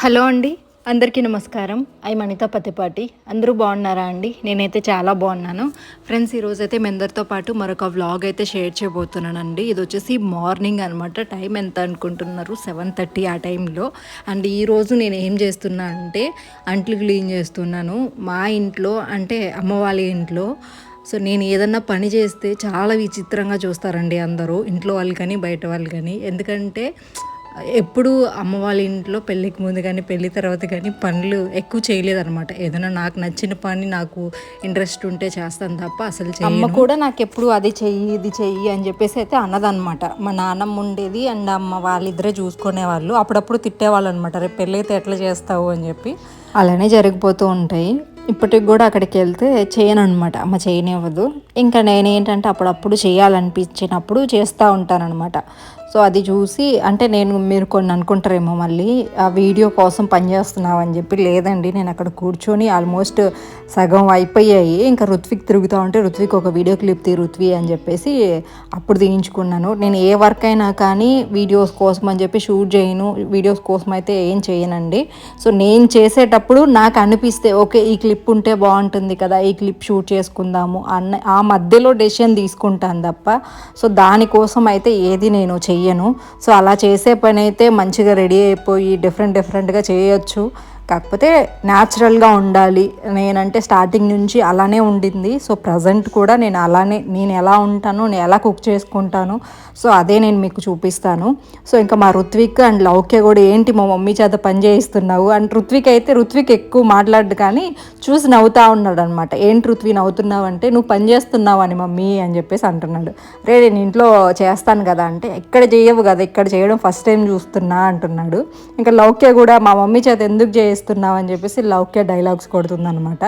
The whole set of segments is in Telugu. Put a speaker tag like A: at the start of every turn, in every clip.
A: హలో అండి అందరికీ నమస్కారం. ఐ మణిత పతిపాటి. అందరూ బాగున్నారా అండి? నేనైతే చాలా బాగున్నాను. ఫ్రెండ్స్ ఈరోజు అయితే మీ అందరితో పాటు మరొక వ్లాగ్ అయితే షేర్ చేయబోతున్నానండి. ఇది వచ్చేసి మార్నింగ్ అనమాట టైం ఎంత అనుకుంటున్నారు? సెవెన్ థర్టీ ఆ టైంలో. అండ్ ఈరోజు నేను ఏం చేస్తున్నా అంటే అంట్లు క్లీన్ చేస్తున్నాను. మా ఇంట్లో అంటే అమ్మ వాళ్ళ ఇంట్లో. సో నేను ఏదన్నా పని చేస్తే చాలా విచిత్రంగా చూస్తారండి అందరూ. ఇంట్లో వాళ్ళు కానీ బయట వాళ్ళు కానీ. ఎందుకంటే ఎప్పుడు అమ్మ వాళ్ళ ఇంట్లో పెళ్ళికి ముందు కానీ పెళ్ళి తర్వాత కానీ పనులు ఎక్కువ చేయలేదన్నమాట. ఏదైనా నాకు నచ్చిన పని నాకు ఇంట్రెస్ట్ ఉంటే చేస్తాను తప్ప అసలు అమ్మ కూడా నాకు ఎప్పుడు అది చెయ్యి ఇది చెయ్యి అని చెప్పేసి అయితే అన్నదన్నమాట మా నాన్నమ్మ ఉండేది అండ్ అమ్మ వాళ్ళిద్దరే చూసుకునేవాళ్ళు. అప్పుడప్పుడు తిట్టేవాళ్ళు అనమాట రేపు పెళ్ళి అయితే ఎట్లా చేస్తావు? అని చెప్పి. అలానే జరిగిపోతూ ఉంటాయి. ఇప్పటికి కూడా అక్కడికి వెళ్తే చేయను అనమాట అమ్మ చేయనివ్వదు. ఇంకా నేనేంటంటే అప్పుడప్పుడు చేయాలనిపించినప్పుడు చేస్తూ ఉంటానన్నమాట. సో అది చూసి అంటే నేను మీరు కొన్ని అనుకుంటారేమో మళ్ళీ ఆ వీడియో కోసం పనిచేస్తున్నావు అని చెప్పి లేదండి నేను అక్కడ కూర్చొని ఆల్మోస్ట్ సగం అయిపోయాయి. ఇంకా రుత్విక్ తిరుగుతూ ఉంటే రుత్విక్ ఒక వీడియో క్లిప్ తీ రుత్వి అని చెప్పేసి అప్పుడు తీయించుకున్నాను. నేను ఏ వర్క్ అయినా కానీ వీడియోస్ కోసం అని చెప్పి షూట్ చేయను. వీడియోస్ కోసం అయితే ఏం చేయనండి. సో నేను చేసేటప్పుడు నాకు అనిపిస్తే ఓకే ఈ క్లిప్ ఉంటే బాగుంటుంది కదా ఈ క్లిప్ షూట్ చేసుకుందాము అన్న ఆ మధ్యలో డెసిషన్ తీసుకుంటాను తప్ప సో దానికోసం అయితే ఏది నేను చెయ్యి చెయ్యను. సో అలా చేసే పని అయితే మంచిగా రెడీ అయిపోయి డిఫరెంట్ డిఫరెంట్గా చేయొచ్చు. కాకపోతే న్యాచురల్గా ఉండాలి. నేనంటే స్టార్టింగ్ నుంచి అలానే ఉండింది. సో ప్రజెంట్ కూడా నేను అలానే నేను ఎలా ఉంటాను నేను ఎలా కుక్ చేసుకుంటాను సో అదే నేను మీకు చూపిస్తాను. సో ఇంకా మా రుత్విక్ అండ్ లౌక్య కూడా ఏంటి మా మమ్మీ చేత పని చేయిస్తున్నావు? అండ్ రుత్విక్ అయితే రుత్విక్ ఎక్కువ మాట్లాడు కానీ చూసి నవ్వుతా ఉన్నాడు అనమాట ఏంటి రుత్వి నవ్వుతున్నావు అంటే నువ్వు పని చేస్తున్నావు అని మమ్మీ అని చెప్పేసి అంటున్నాడు. రే నేను ఇంట్లో చేస్తాను కదా అంటే ఎక్కడ చేయవు కదా ఇక్కడ చేయడం ఫస్ట్ టైం చూస్తున్నా అంటున్నాడు. ఇంకా లౌక్య కూడా మా మమ్మీ చేత ఎందుకు చేయ చేస్తున్నావు అని చెప్పేసి లౌక్య డైలాగ్స్ కొడుతుందనమాట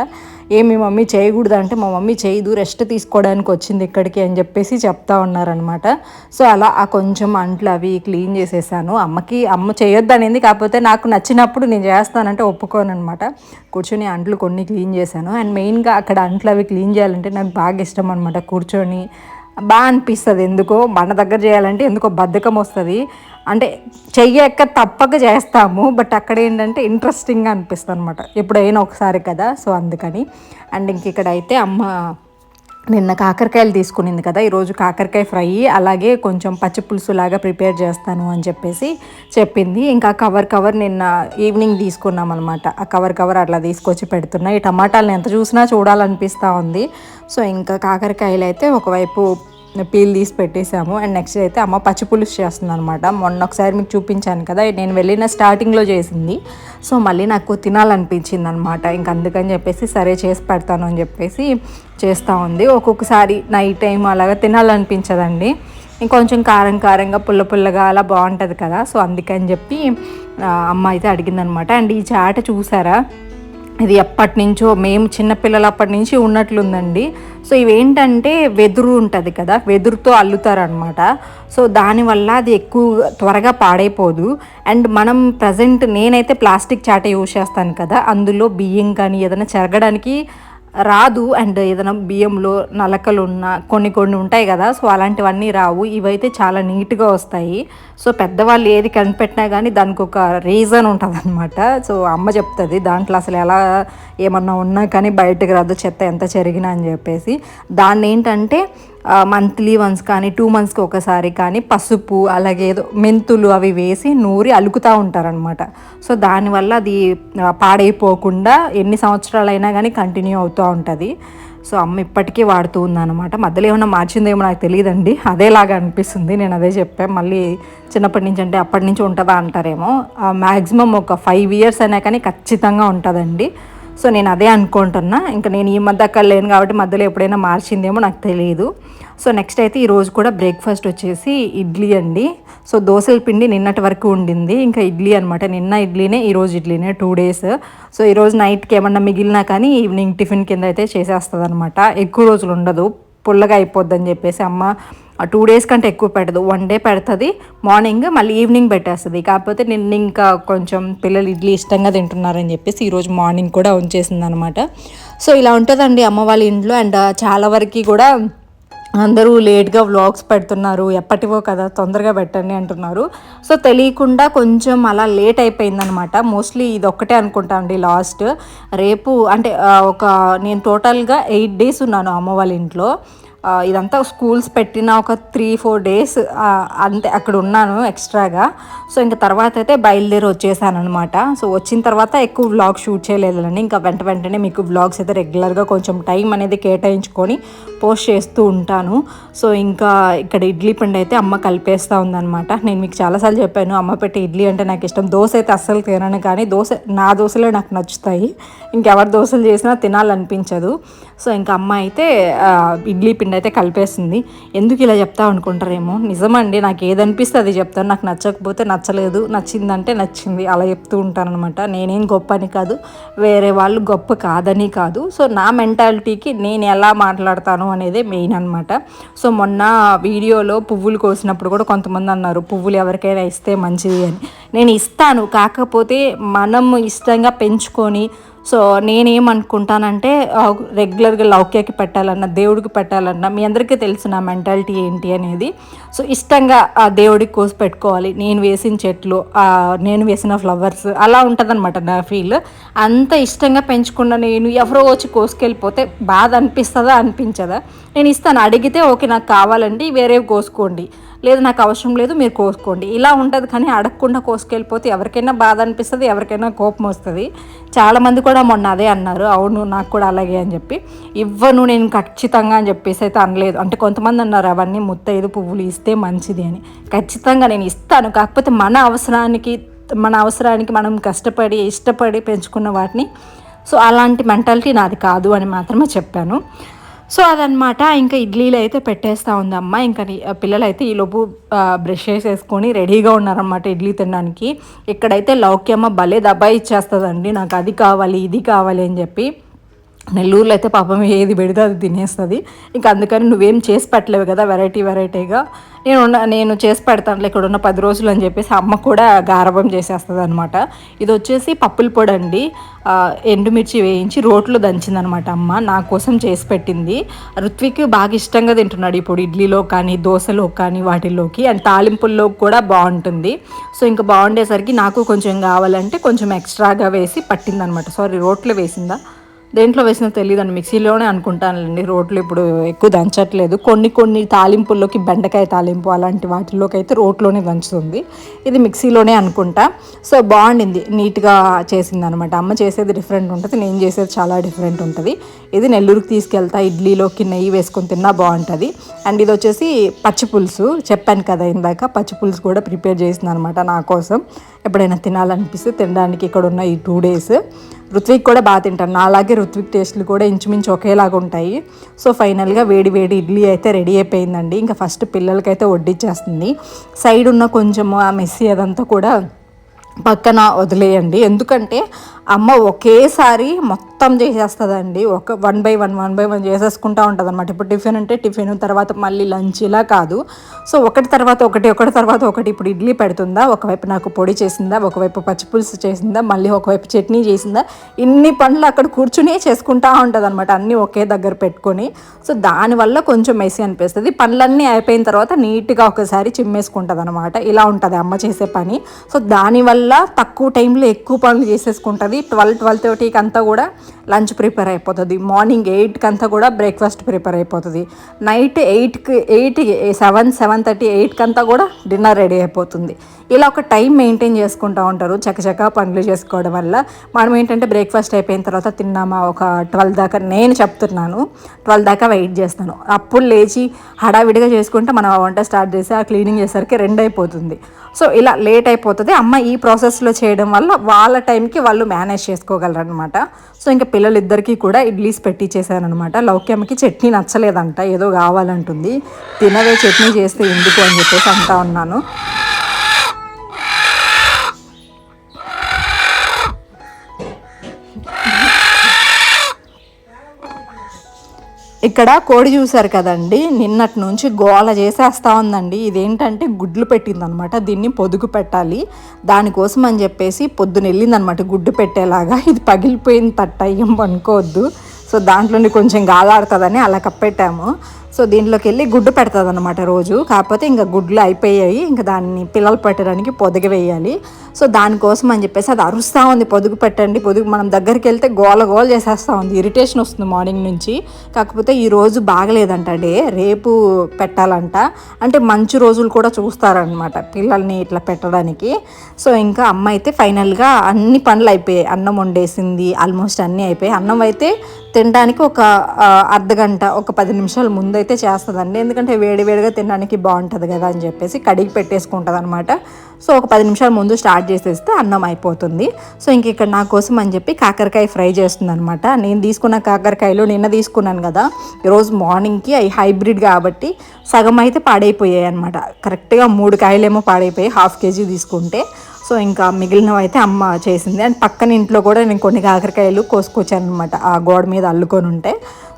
A: ఏమి మమ్మీ చేయకూడదు? అంటే మా మమ్మీ చేయదు రెస్ట్ తీసుకోవడానికి వచ్చింది ఇక్కడికి అని చెప్పేసి చెప్తా ఉన్నారనమాట సో అలా ఆ కొంచెం అంట్లు అవి క్లీన్ చేసేసాను. అమ్మకి అమ్మ చేయొద్దు అనేది కాకపోతే నాకు నచ్చినప్పుడు నేను చేస్తానంటే ఒప్పుకోను అనమాట కూర్చొని అంట్లు కొన్ని క్లీన్ చేశాను. అండ్ మెయిన్గా అక్కడ అంట్లు అవి క్లీన్ చేయాలంటే నాకు బాగా ఇష్టం అనమాట కూర్చొని బాగా అనిపిస్తుంది. ఎందుకో మన దగ్గర చేయాలంటే ఎందుకో బద్ధకం వస్తుంది. అంటే చెయ్యక తప్పక చేస్తాము. బట్ అక్కడ ఏంటంటే ఇంట్రెస్టింగ్గా అనిపిస్తుంది అనమాట ఎప్పుడైనా ఒకసారి కదా. సో అందుకని. అండ్ ఇంక ఇక్కడ అయితే అమ్మ నిన్న కాకరకాయలు తీసుకునింది కదా. ఈరోజు కాకరకాయ ఫ్రై. అలాగే కొంచెం పచ్చి పులుసు లాగా ప్రిపేర్ చేస్తాను అని చెప్పేసి చెప్పింది. ఇంకా కవర్ కవర్ నిన్న ఈవినింగ్ తీసుకున్నాం అనమాట ఆ కవర్ కవర్ అట్లా తీసుకొచ్చి పెడుతున్నా. ఈ టమాటాలను ఎంత చూసినా చూడాలనిపిస్తూ ఉంది. సో ఇంకా కాకరకాయలు అయితే ఒకవైపు పీల్ తీసి పెట్టేసాము అండ్ నెక్స్ట్ అయితే అమ్మ పచ్చి పులుసు చేస్తుంది అనమాట మొన్న ఒకసారి మీకు చూపించాను కదా నేను వెళ్ళిన స్టార్టింగ్లో చేసింది. సో మళ్ళీ నాకు తినాలనిపించింది అనమాట ఇంక అందుకని చెప్పేసి సరే చేసి పెడతాను అని చెప్పేసి చేస్తూ ఉంది. ఒక్కొక్కసారి నైట్ టైం అలాగా తినాలనిపించదండి. ఇంకొంచెం కారం కారంగా పుల్ల పుల్లగా అలా బాగుంటుంది కదా. సో అందుకని చెప్పి అమ్మ అయితే అడిగిందనమాట అండ్ ఈ చాట చూసారా? ఇది ఎప్పటి నుంచో మేము చిన్నపిల్లలు అప్పటి నుంచి ఉన్నట్లుందండి. సో ఇవేంటంటే వెదురు ఉంటుంది కదా వెదురుతో అల్లుతారనమాట సో దానివల్ల అది ఎక్కువ త్వరగా పాడైపోదు. అండ్ మనం ప్రజెంట్ నేనైతే ప్లాస్టిక్ చాట యూజ్ చేస్తాను కదా అందులో బియ్యం కానీ ఏదైనా చెరగడానికి రాదు అండ్ ఏదైనా బియ్యంలో నలకలు ఉన్న కొన్ని కొన్ని ఉంటాయి కదా సో అలాంటివన్నీ రావు. ఇవైతే చాలా నీట్గా వస్తాయి. సో పెద్దవాళ్ళు ఏది కనిపెట్టినా కానీ దానికి ఒక రీజన్ ఉంటుంది అనమాట సో అమ్మ చెప్తుంది దాంట్లో అసలు ఎలా ఏమన్నా ఉన్నా కానీ బయటకు రాదు చెత్త ఎంత చెరిగినా అని చెప్పేసి. దాన్ని ఏంటంటే మంత్లీ వన్స్ కానీ టూ మంత్స్కి ఒకసారి కానీ పసుపు అలాగే ఏదో మెంతులు అవి వేసి నూరి అలుకుతూ ఉంటారనమాట సో దానివల్ల అది పాడైపోకుండా ఎన్ని సంవత్సరాలైనా కానీ కంటిన్యూ అవుతూ ఉంటుంది. సో అమ్మ ఇప్పటికీ వాడుతూ ఉందన్నమాట. మధ్యలో ఏమైనా మార్చిందేమో నాకు తెలియదండి. అదేలాగా అనిపిస్తుంది. నేను అదే చెప్పాను మళ్ళీ చిన్నప్పటి నుంచి అంటే అప్పటి నుంచి ఉంటుందా అంటారేమో. మ్యాక్సిమం ఒక ఫైవ్ ఇయర్స్ అయినా కానీ ఖచ్చితంగా ఉంటుందండి. సో నేను అదే అనుకుంటున్నా. ఇంకా నేను ఈ మధ్య అక్కడ లేను కాబట్టి మధ్యలో ఎప్పుడైనా మార్చిందేమో నాకు తెలియదు సో నెక్స్ట్ అయితే ఈరోజు కూడా బ్రేక్ఫాస్ట్ వచ్చేసి ఇడ్లీ అండి. సో దోశల పిండి నిన్నటి వరకు ఉండింది. ఇంకా ఇడ్లీ అనమాట నిన్న ఇడ్లీనే ఈరోజు ఇడ్లీనే టూ డేస్. సో ఈరోజు నైట్కి ఏమన్నా మిగిలినా కానీ ఈవినింగ్ టిఫిన్ కింద అయితే చేసేస్తుంది అనమాట ఎక్కువ రోజులు ఉండదు. పుల్లగా అయిపోద్దని చెప్పేసి అమ్మ టూ డేస్ కంటే ఎక్కువ పెట్టదు. వన్ డే పెడుతుంది మార్నింగ్ మళ్ళీ ఈవినింగ్ పెట్టేస్తుంది. కాకపోతే నిన్న ఇంకా కొంచెం పిల్లలు ఇడ్లీ ఇష్టంగా తింటున్నారని చెప్పేసి ఈరోజు మార్నింగ్ కూడా ఉంచేసింది అనమాట సో ఇలా ఉంటుందండి అమ్మ వాళ్ళ ఇంట్లో అండ్ చాలా వరకు కూడా అందరూ లేట్గా వ్లాగ్స్ పెడుతున్నారు. ఎప్పటివో కదా తొందరగా పెట్టండి అంటున్నారు. సో తెలియకుండా కొంచెం అలా లేట్ అయిపోయిందనమాట. మోస్ట్లీ ఇది ఒక్కటే అనుకుంటా అండి లాస్ట్ రేపు అంటే ఒక నేను టోటల్గా ఎయిట్ డేస్ ఉన్నాను అమ్మ వాళ్ళ ఇంట్లో. ఇదంతా స్కూల్స్ పెట్టిన ఒక త్రీ ఫోర్ డేస్ అంతే అక్కడ ఉన్నాను ఎక్స్ట్రాగా. సో ఇంకా తర్వాత అయితే బయలుదేరి వచ్చేసాను అనమాట సో వచ్చిన తర్వాత ఎక్కువ వ్లాగ్ షూట్ చేయలేదండి ఇంకా వెంట వెంటనే మీకు వ్లాగ్స్ అయితే రెగ్యులర్గా కొంచెం టైం అనేది కేటాయించుకొని పోస్ట్ చేస్తూ ఉంటాను. సో ఇంకా ఇక్కడ ఇడ్లీ పిండి అయితే అమ్మ కలిపేస్తూ ఉందన్నమాట. నేను మీకు చాలాసార్లు చెప్పాను అమ్మ పెట్టే ఇడ్లీ అంటే నాకు ఇష్టం. దోశ అయితే అస్సలు తినను కానీ దోశ నా దోశలే నాకు నచ్చుతాయి. ఇంకెవరి దోశలు చేసినా తినాలనిపించదు. సో ఇంకా అమ్మ అయితే ఇడ్లీ పిండి అయితే కలిపేసింది. ఎందుకు ఇలా చెప్తా అనుకుంటారేమో? నిజమండి నాకు ఏది అనిపిస్తే అది చెప్తాను. నాకు నచ్చకపోతే నచ్చలేదు. నచ్చిందంటే నచ్చింది. అలా చెప్తూ ఉంటాను నేనేం గొప్ప అని కాదు. వేరే వాళ్ళు గొప్ప కాదని కాదు. సో నా మెంటాలిటీకి నేను ఎలా మాట్లాడతాను అనేది మెయిన్ అనమాట సో మొన్న వీడియోలో పువ్వులు కోసినప్పుడు కూడా కొంతమంది అన్నారు పువ్వులు ఎవరికైనా ఇస్తే మంచిది అని. నేను ఇస్తాను. కాకపోతే మనం ఇష్టంగా పెంచుకొని సో నేనేమనుకుంటానంటే రెగ్యులర్గా లౌక్యకి పెట్టాలన్నా దేవుడికి పెట్టాలన్నా మీ అందరికీ తెలుసు నా మెంటాలిటీ ఏంటి అనేది. సో ఇష్టంగా ఆ దేవుడికి కోసి పెట్టుకోవాలి. నేను వేసిన చెట్లు నేను వేసిన ఫ్లవర్స్ అలా ఉంటుందన్నమాట నా ఫీల్. అంత ఇష్టంగా పెంచుకున్న నేను ఎవరో వచ్చి కోసుకెళ్ళిపోతే బాధ అనిపిస్తుందా? అనిపించదా? నేను ఇస్తాను. అడిగితే ఓకే నాకు కావాలండి వేరేవి కోసుకోండి. లేదు నాకు అవసరం లేదు మీరు కోసుకోండి. ఇలా ఉంటుంది కానీ అడగకుండా కోసుకెళ్ళిపోతే ఎవరికైనా బాధ అనిపిస్తుంది ఎవరికైనా కోపం వస్తుంది. చాలామంది కూడా మొన్న అదే అన్నారు అవును నాకు కూడా అలాగే అని చెప్పి. ఇవ్వను నేను ఖచ్చితంగా అని చెప్పేసి అయితే అనలేదు. అంటే కొంతమంది అన్నారు అవన్నీ ముత్తైదు పువ్వులు ఇస్తే మంచిది అని. ఖచ్చితంగా నేను ఇస్తాను. కాకపోతే మన అవసరానికి మన అవసరానికి మనం కష్టపడి ఇష్టపడి పెంచుకున్న వాటిని. సో అలాంటి మెంటాలిటీ నాది కాదు అని మాత్రమే చెప్పాను. సో అదనమాట ఇంకా ఇడ్లీలు అయితే పెట్టేస్తూ ఉంది అమ్మ. ఇంకా పిల్లలైతే పిల్లలు అయితే ఈలోపు బ్రష్ చేసేసుకొని రెడీగా ఉన్నారనమాట ఇడ్లీ తినడానికి. ఇక్కడైతే లౌక్యమ్మ భలే దబ్బా ఇచ్చేస్తుందండి. నాకు అది కావాలి ఇది కావాలి అని చెప్పి. నెల్లూరులో అయితే పాపం ఏది పెడితే అది తినేస్తుంది. ఇంకా అందుకని నువ్వేం చేసి పెట్టలేవు కదా వెరైటీ వెరైటీగా నేను నేను చేసి పెడతాను ఇక్కడ ఉన్న పది రోజులు అని చెప్పేసి అమ్మ కూడా గారభం చేసేస్తుంది అనమాట ఇది వచ్చేసి పప్పుల పొడి అండి. ఎండుమిర్చి వేయించి రోట్లో దంచిందనమాట అమ్మ. నా కోసం చేసి పెట్టింది. ఋత్విక్ బాగా ఇష్టంగా తింటున్నాడు ఇప్పుడు ఇడ్లీలో కానీ దోశలో కానీ వాటిల్లోకి. అండ్ తాలింపుల్లో కూడా బాగుంటుంది. సో ఇంకా బాగుండేసరికి నాకు కొంచెం కావాలంటే కొంచెం ఎక్స్ట్రాగా వేసి పట్టిందనమాట సారీ రోట్లో వేసిందా? దేంట్లో వేసినా తెలియదండి మిక్సీలోనే అనుకుంటానులేండి. రోట్లో ఇప్పుడు ఎక్కువ దంచట్లేదు. కొన్ని కొన్ని తాలింపుల్లోకి బెండకాయ తాలింపు అలాంటి వాటిల్లోకి అయితే రోట్లోనే దంచుతుంది. ఇది మిక్సీలోనే అనుకుంటా. సో బాగుండింది. నీట్గా చేసింది అనమాట అమ్మ చేసేది డిఫరెంట్ ఉంటుంది నేను చేసేది చాలా డిఫరెంట్ ఉంటుంది. ఇది నెల్లూరుకి తీసుకెళ్తా ఇడ్లీలోకి నెయ్యి వేసుకొని తిన్నా బాగుంటుంది. అండ్ ఇది వచ్చేసి పచ్చి పులుసు. చెప్పాను కదా ఇందాక పచ్చి పులుసు కూడా ప్రిపేర్ చేసింది అనమాట నా కోసం. ఎప్పుడైనా తినాలనిపిస్తే తినడానికి ఇక్కడ ఉన్న ఈ టూ డేస్. ఋత్విక్ కూడా బాగా తింటాను. నా అలాగే ఋత్విక్ టేస్ట్లు కూడా ఇంచుమించు ఒకేలాగా ఉంటాయి. సో ఫైనల్గా వేడి వేడి ఇడ్లీ అయితే రెడీ అయిపోయిందండి. ఇంకా ఫస్ట్ పిల్లలకైతే వడ్డిచ్చేస్తుంది. సైడ్ ఉన్న కొంచెము ఆ మెస్సీ అదంతా కూడా పక్కన వదిలేయండి. ఎందుకంటే అమ్మ ఒకేసారి మొత్తం చేసేస్తుందండి. ఒక one by one one by one చేసేసుకుంటూ ఉంటుంది అనమాట ఇప్పుడు టిఫిన్ అంటే టిఫిన్ తర్వాత మళ్ళీ లంచ్ ఇలా కాదు. సో ఒకటి తర్వాత ఒకటి ఒకటి తర్వాత ఒకటి ఇప్పుడు ఇడ్లీ పెడుతుందా? ఒకవైపు నాకు పొడి చేసిందా? ఒకవైపు పచ్చిపులుసు చేసిందా? మళ్ళీ ఒకవైపు చట్నీ చేసిందా? ఇన్ని పనులు అక్కడ కూర్చుని చేసుకుంటూ ఉంటుంది అనమాట అన్నీ ఒకే దగ్గర పెట్టుకొని. సో దానివల్ల కొంచెం మెస్సీ అనిపిస్తుంది. పనులన్నీ అయిపోయిన తర్వాత నీట్గా ఒకసారి చిమ్మేసుకుంటుంది అనమాట ఇలా ఉంటుంది అమ్మ చేసే పని. సో దానివల్ల తక్కువ టైంలో ఎక్కువ పనులు చేసేసుకుంటుంది. ట్వెల్వ్ ట్వెల్వ్ థర్టీకి అంతా కూడా లంచ్ ప్రిపేర్ అయిపోతుంది. మార్నింగ్ ఎయిట్కి అంతా కూడా బ్రేక్ఫాస్ట్ ప్రిపేర్ అయిపోతుంది. నైట్ ఎయిట్కి ఎయిట్ సెవెన్ సెవెన్ థర్టీ ఎయిట్కి అంతా కూడా డిన్నర్ రెడీ అయిపోతుంది. ఇలా ఒక టైం మెయింటైన్ చేసుకుంటూ ఉంటారు. చకచకా పనులు చేసుకోవడం వల్ల మనం ఏంటంటే బ్రేక్ఫాస్ట్ అయిపోయిన తర్వాత తిన్నామా? ఒక ట్వెల్వ్ దాకా నేను చెప్తున్నాను. ట్వెల్వ్ దాకా వెయిట్ చేస్తాను. అప్పుడు లేచి హడావిడిగా చేసుకుంటే మనం వంట స్టార్ట్ చేసి ఆ క్లీనింగ్ చేసరికి రెండు అయిపోతుంది. సో ఇలా లేట్ అయిపోతుంది. అమ్మ ఈ ప్రాసెస్లో చేయడం వల్ల వాళ్ళ టైంకి వాళ్ళు మేనేజ్ చేసుకోగలరు అనమాట సో ఇంకా పిల్లలిద్దరికీ కూడా ఇడ్లీస్ పెట్టి చేశానమాట లౌక్యమ్మకి చట్నీ నచ్చలేదంట ఏదో కావాలంటుంది. తినవే చట్నీ చేస్తే ఎందుకు అని చెప్పేసి అంటా ఉన్నాను. ఇక్కడ కోడి చూసారు కదండి నిన్నటి నుంచి గోల చేసేస్తా ఉందండి. ఇదేంటంటే గుడ్లు పెట్టిందనమాట. దీన్ని పొదుగు పెట్టాలి. దానికోసం అని చెప్పేసి పొద్దున వెళ్ళిందనమాట గుడ్డు పెట్టేలాగా. ఇది పగిలిపోయిన తట్ట ఏం అనుకోవద్దు. సో దాంట్లోని కొంచెం గాలాడుతుందని అలా కప్పెట్టాము. సో దీంట్లోకి వెళ్ళి గుడ్డు పెడుతుంది అనమాట రోజు. కాకపోతే ఇంకా గుడ్లు అయిపోయాయి. ఇంకా దాన్ని పిల్లలు పెట్టడానికి పొదుగు వేయాలి. సో దానికోసం అని చెప్పేసి అది అరుస్తూ ఉంది. పొదుగు పెట్టండి. పొదుగు మనం దగ్గరికి వెళ్తే గోల గోల చేసేస్తూ ఉంది. ఇరిటేషన్ వస్తుంది మార్నింగ్ నుంచి. కాకపోతే ఈ రోజు బాగలేదంట డే. రేపు పెట్టాలంట. అంటే మంచి రోజులు కూడా చూస్తారనమాట పిల్లల్ని ఇట్లా పెట్టడానికి. సో ఇంకా అమ్మ అయితే ఫైనల్గా అన్ని పనులు అయిపోయాయి. అన్నం వండేసింది. ఆల్మోస్ట్ అన్నీ అయిపోయాయి. అన్నం అయితే తినడానికి ఒక అర్ధ గంట ఒక పది నిమిషాల ముందే అయితే చేస్తుందండి. ఎందుకంటే వేడి వేడిగా తినడానికి బాగుంటుంది కదా అని చెప్పేసి కడిగి పెట్టేసుకుంటుంది అనమాట సో ఒక పది నిమిషాల ముందు స్టార్ట్ చేసేస్తే అన్నం అయిపోతుంది. సో ఇంక ఇక్కడ నా కోసం అని చెప్పి కాకరకాయ ఫ్రై చేస్తుంది అనమాట నేను తీసుకున్న కాకరకాయలు నిన్న తీసుకున్నాను కదా. ఈరోజు మార్నింగ్కి అవి హైబ్రిడ్ కాబట్టి సగం అయితే పాడైపోయాయి అనమాట కరెక్ట్గా మూడు కాయలేమో పాడైపోయాయి హాఫ్ కేజీ తీసుకుంటే. సో ఇంకా మిగిలినవి అయితే అమ్మ చేసింది. అండ్ పక్కన ఇంట్లో కూడా నేను కొన్ని కాకరకాయలు కోసుకొచ్చాను అనమాట ఆ గోడ మీద అల్లుకొని ఉంటే.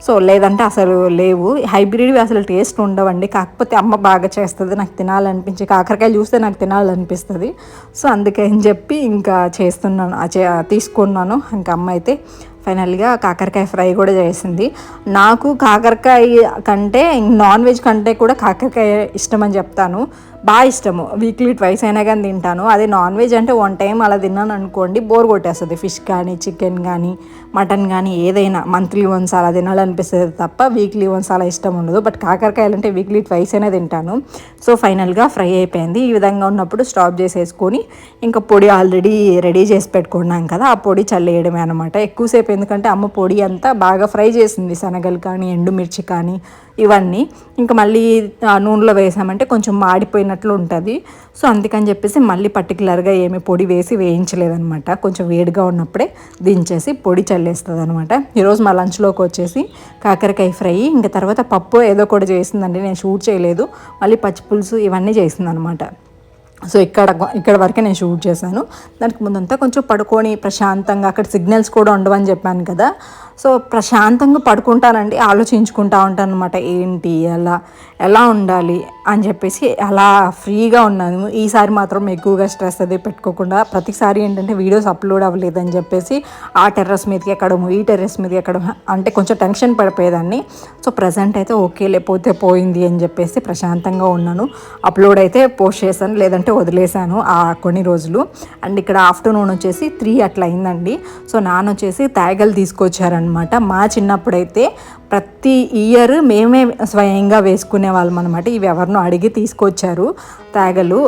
A: సో లేదంటే అసలు లేవు. హైబ్రిడ్వి అసలు టేస్ట్ ఉండవండి. కాకపోతే అమ్మ బాగా చేస్తుంది. నాకు తినాలనిపించి కాకరకాయలు చూస్తే నాకు తినాలనిపిస్తుంది. సో అందుకని చెప్పి ఇంకా చేస్తున్నాను. చే- తీసుకున్నాను. ఇంకా అమ్మ అయితే ఫైనల్గా కాకరకాయ ఫ్రై కూడా చేసింది. నాకు కాకరకాయ కంటే నాన్ వెజ్ కంటే కూడా కాకరకాయ ఇష్టం అని చెప్తాను. బాగా ఇష్టము. వీక్లీ ట్వైస్ అయినా కానీ తింటాను. అదే నాన్ వెజ్ అంటే వన్ టైం అలా తిన్నాను అనుకోండి బోర్ కొట్టేస్తుంది. ఫిష్ కానీ చికెన్ కానీ మటన్ కానీ ఏదైనా మంత్లీ వన్స్ అలా తినాలనిపిస్తుంది తప్ప వీక్లీ వన్స్ అలా ఇష్టం ఉండదు. బట్ కాకరకాయలు అంటే వీక్లీ ట్వైస్ అయినా తింటాను. సో ఫైనల్గా ఫ్రై అయిపోయింది. ఈ విధంగా ఉన్నప్పుడు స్టాప్ చేసేసుకొని ఇంకా పొడి ఆల్రెడీ రెడీ చేసి పెట్టుకున్నాం కదా ఆ పొడి చల్లేయడమే అనమాట ఎక్కువసేపు ఎందుకంటే అమ్మ పొడి అంతా బాగా ఫ్రై చేసింది. శనగలు కానీ ఎండుమిర్చి కానీ ఇవన్నీ. ఇంకా మళ్ళీ ఆ నూనెలో వేసామంటే కొంచెం మాడిపోయినట్లు ఉంటుంది. సో అందుకని చెప్పేసి మళ్ళీ పర్టికులర్గా ఏమి పొడి వేసి వేయించలేదనమాట కొంచెం వేడిగా ఉన్నప్పుడే దించేసి పొడి చల్లేస్తుంది అనమాట ఈరోజు మా లంచ్లోకి వచ్చేసి కాకరకాయ ఫ్రై ఇంకా తర్వాత పప్పు ఏదో కూడా చేసిందండి నేను షూట్ చేయలేదు. మళ్ళీ పచ్చి పులుసు ఇవన్నీ చేసిందనమాట సో ఇక్కడ ఇక్కడ వరకే నేను షూట్ చేశాను. దానికి ముందంతా కొంచెం పడుకొని ప్రశాంతంగా అక్కడ సిగ్నల్స్ కూడా ఉండవని చెప్పాను కదా. సో ప్రశాంతంగా పడుకుంటానండి ఆలోచించుకుంటా ఉంటాను అనమాట ఏంటి ఎలా ఎలా ఉండాలి అని చెప్పేసి అలా ఫ్రీగా ఉన్నాను. ఈసారి మాత్రం ఎక్కువగా స్ట్రెస్ అది పెట్టుకోకుండా ప్రతిసారి ఏంటంటే వీడియోస్ అప్లోడ్ అవ్వలేదని చెప్పేసి ఆ టెర్రస్ మీదకి ఎక్కడము ఈ టెర్రస్ మీదకి ఎక్కడం అంటే కొంచెం టెన్షన్ పడిపోయేదాన్ని. సో ప్రజెంట్ అయితే ఓకే లేకపోతే పోయింది అని చెప్పేసి ప్రశాంతంగా ఉన్నాను. అప్లోడ్ అయితే పోస్ట్ చేశాను లేదంటే వదిలేశాను ఆ కొన్ని రోజులు. అండ్ ఇక్కడ ఆఫ్టర్నూన్ వచ్చేసి త్రీ అట్లా అయిందండి. సో నాన్న వచ్చేసి తాగలు తీసుకొచ్చారండి అనమాట మా చిన్నప్పుడైతే ప్రతి ఇయర్ మేమే స్వయంగా వేసుకునే వాళ్ళం అనమాట ఇవి ఎవరినో అడిగి తీసుకొచ్చారు తేగలు.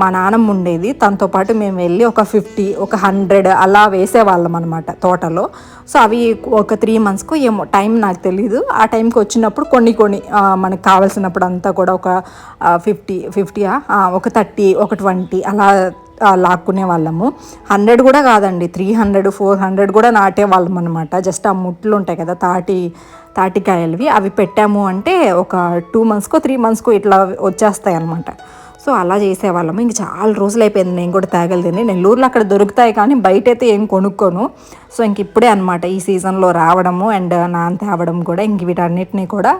A: మా నాన్నమ్మ ఉండేది. తనతో పాటు మేము వెళ్ళి ఒక ఫిఫ్టీ ఒక హండ్రెడ్ అలా వేసేవాళ్ళం అనమాట తోటలో. సో అవి ఒక త్రీ మంత్స్కు ఏమో టైం నాకు తెలియదు ఆ టైంకి వచ్చినప్పుడు కొన్ని కొన్ని మనకు కావాల్సినప్పుడు అంతా కూడా ఒక ఫిఫ్టీ ఫిఫ్టీయా? ఒక థర్టీ ఒక ట్వంటీ అలా లాక్కునే వాళ్ళము. హండ్రెడ్ కూడా కాదండి. త్రీ హండ్రెడ్ ఫోర్ హండ్రెడ్ కూడా నాటే వాళ్ళం అనమాట జస్ట్ ఆ ముట్లు ఉంటాయి కదా తాటి తాటికాయలవి అవి పెట్టాము అంటే ఒక టూ మంత్స్కో త్రీ మంత్స్కో ఇట్లా వచ్చేస్తాయి అనమాట సో అలా చేసేవాళ్ళము. ఇంక చాలా రోజులు అయిపోయింది. నేను కూడా తేగలు తిని. నెల్లూరులో అక్కడ దొరుకుతాయి కానీ బయట అయితే ఏం కొనుక్కోను. సో ఇంక ఇప్పుడే అనమాట ఈ సీజన్లో రావడము అండ్ నాన్ తేవడం కూడా ఇంక వీటన్నిటిని కూడా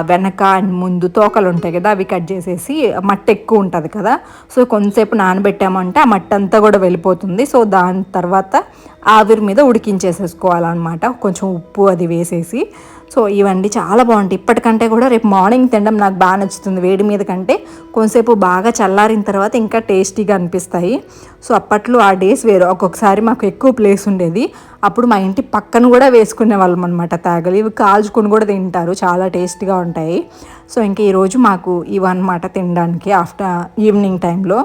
A: వెనక అండ్ ముందు తోకలు ఉంటాయి కదా అవి కట్ చేసేసి మట్టి ఎక్కువ ఉంటుంది కదా. సో కొంతసేపు నానబెట్టామంటే ఆ మట్టి అంతా కూడా వెళ్ళిపోతుంది. సో దాని తర్వాత ఆవిరి మీద ఉడికించేసేసుకోవాలన్నమాట. కొంచెం ఉప్పు అది వేసేసి. సో ఇవన్నీ చాలా బాగుంటాయి. ఇప్పటికంటే కూడా రేపు మార్నింగ్ తినడం నాకు బాగా నచ్చుతుంది. వేడి మీద కంటే కొంతసేపు బాగా చల్లారిన తర్వాత ఇంకా టేస్టీగా అనిపిస్తాయి. సో అప్పట్లో ఆ డేస్ వేరు. ఒక్కొక్కసారి మాకు ఎక్కువ ప్లేస్ ఉండేది. అప్పుడు మా ఇంటి పక్కన కూడా వేసుకునే వాళ్ళం అనమాట తాగలి ఇవి కాల్చుకొని కూడా తింటారు. చాలా టేస్టీగా ఉంటాయి. సో ఇంకా ఈరోజు మాకు ఇవన్నమాట తినడానికి ఆఫ్టర్ ఈవినింగ్ టైంలో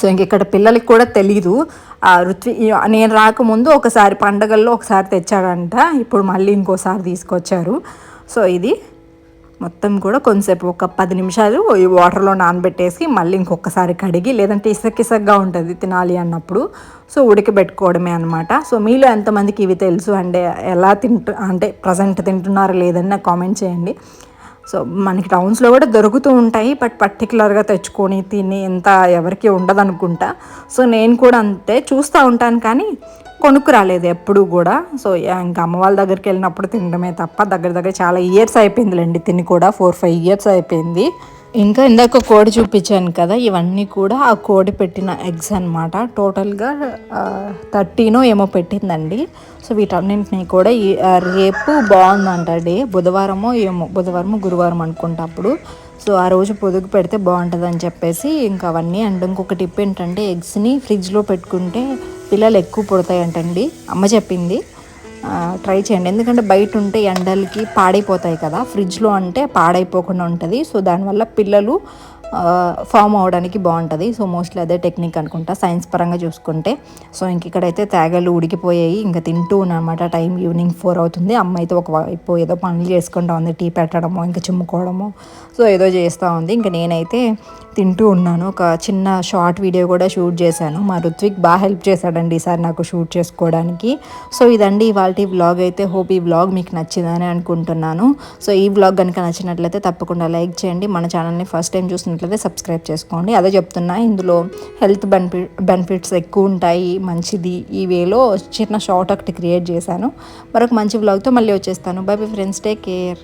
A: సో ఇంక ఇక్కడ పిల్లలకి కూడా తెలీదు. ఆ ఋత్వి నేను రాకముందు ఒకసారి పండగల్లో ఒకసారి తెచ్చాడంట. ఇప్పుడు మళ్ళీ ఇంకోసారి తీసుకొచ్చారు. సో ఇది. మొత్తం కూడా కొంతసేపు ఒక పది నిమిషాలు ఈ వాటర్లో నానబెట్టేసి మళ్ళీ ఇంకొకసారి కడిగి లేదంటే ఇసక్కిసగ్గా ఉంటుంది తినాలి అన్నప్పుడు సో ఉడకబెట్టుకోవడమే అనమాట సో మీలో ఎంతమందికి ఇవి తెలుసు? అంటే ఎలా తింటు అంటే ప్రజెంట్ తింటున్నారో లేదని నాకు కామెంట్ చేయండి. సో మనకి టౌన్స్లో కూడా దొరుకుతూ ఉంటాయి బట్ పర్టికులర్గా తెచ్చుకొని తిని ఎంత ఎవరికి ఉండదు అనుకుంటా సో నేను కూడా అంతే చూస్తూ ఉంటాను కానీ కొనుక్కు రాలేదు ఎప్పుడు కూడా. సో ఇంకా అమ్మ వాళ్ళ దగ్గరికి వెళ్ళినప్పుడు తినడమే తప్ప దగ్గర దగ్గర చాలా ఇయర్స్ అయిపోయిందిలేండి తిని కూడా ఫోర్ ఫైవ్ ఇయర్స్ అయిపోయింది. ఇంకా ఇందాక కోడి చూపించాను కదా ఇవన్నీ కూడా ఆ కోడి పెట్టిన ఎగ్స్ అనమాట టోటల్గా థర్టీనో ఏమో పెట్టిందండి. సో వీటన్నింటినీ కూడా రేపు బాగుందంట డే. బుధవారమో ఏమో బుధవారమో గురువారం అనుకుంటా అప్పుడు. సో ఆ రోజు పొదుగు పెడితే బాగుంటుంది అని చెప్పేసి ఇంకా అవన్నీ. అండ్ ఇంకొక టిప్ ఏంటంటే ఎగ్స్ని ఫ్రిడ్జ్లో పెట్టుకుంటే పిల్లలు ఎక్కువ పుడతాయంటండి. అమ్మ చెప్పింది. ట్రై చేయండి. ఎందుకంటే బయట ఉంటే ఎండలకి పాడైపోతాయి కదా. ఫ్రిడ్జ్లో అంటే పాడైపోకుండా ఉంటుంది. సో దానివల్ల పిల్లలు ఫామ్ అవడానికి బాగుంటుంది. సో మోస్ట్లీ అదే టెక్నిక్ అనుకుంటా. సైన్స్ పరంగా చూసుకుంటే. సో ఇంక ఇక్కడైతే తేగలు ఉడికిపోయాయి. ఇంకా తింటూ అనమాట టైం ఈవినింగ్ ఫోర్ అవుతుంది. అమ్మ అయితే ఒక వైపు ఏదో పనులు చేసుకుంటా ఉంది. టీ పెట్టడము ఇంకా చిమ్ముకోవడము. సో ఏదో చేస్తూ ఉంది. ఇంకా నేనైతే తింటూ ఉన్నాను. ఒక చిన్న షార్ట్ వీడియో కూడా షూట్ చేశాను. మా రుత్విక్ బాగా హెల్ప్ చేశాడండి ఈసారి నాకు షూట్ చేసుకోవడానికి. సో ఇదండి ఇవాళ వ్లాగ్ అయితే. హోప్ ఈ వ్లాగ్ మీకు నచ్చిందని అనుకుంటున్నాను. సో ఈ వ్లాగ్ కనుక నచ్చినట్లయితే తప్పకుండా లైక్ చేయండి. మన ఛానల్ని ఫస్ట్ టైం చూసినట్లయితే సబ్స్క్రైబ్ చేసుకోండి. అదే చెప్తున్నా ఇందులో హెల్త్ బెనిఫిట్ బెనిఫిట్స్ ఎక్కువ ఉంటాయి మంచిది. ఈ వేలో చిన్న షార్ట్ ఒకటి క్రియేట్ చేశాను. మరొక మంచి వ్లాగ్తో మళ్ళీ వచ్చేస్తాను. Bye bye friends take care